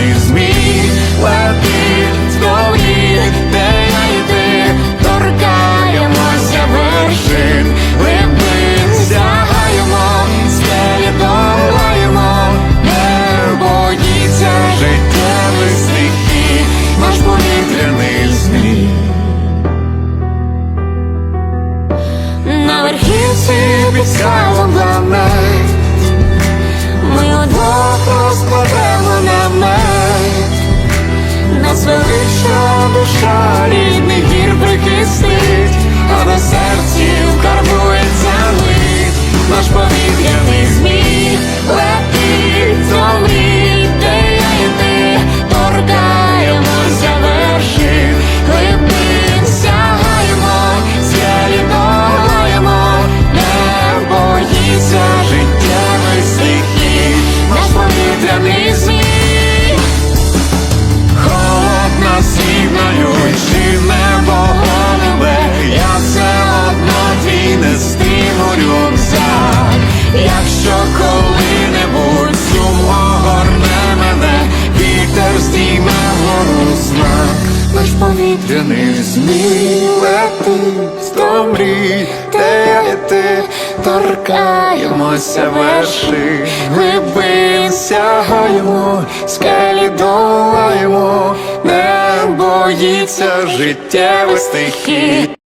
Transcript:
повітряний змій летить вдові, де я і ти торкаємося вершин, глибин сягаємо, скелі долаємо, не боїться життєвих стихій, наш повітряний змій. На верхівці під скалом deixar Наш повітряний змій летить до мрій, те і ти торкаємося верши, глибин сягаємо, скелі долаємо, не боїться життєвих стихій.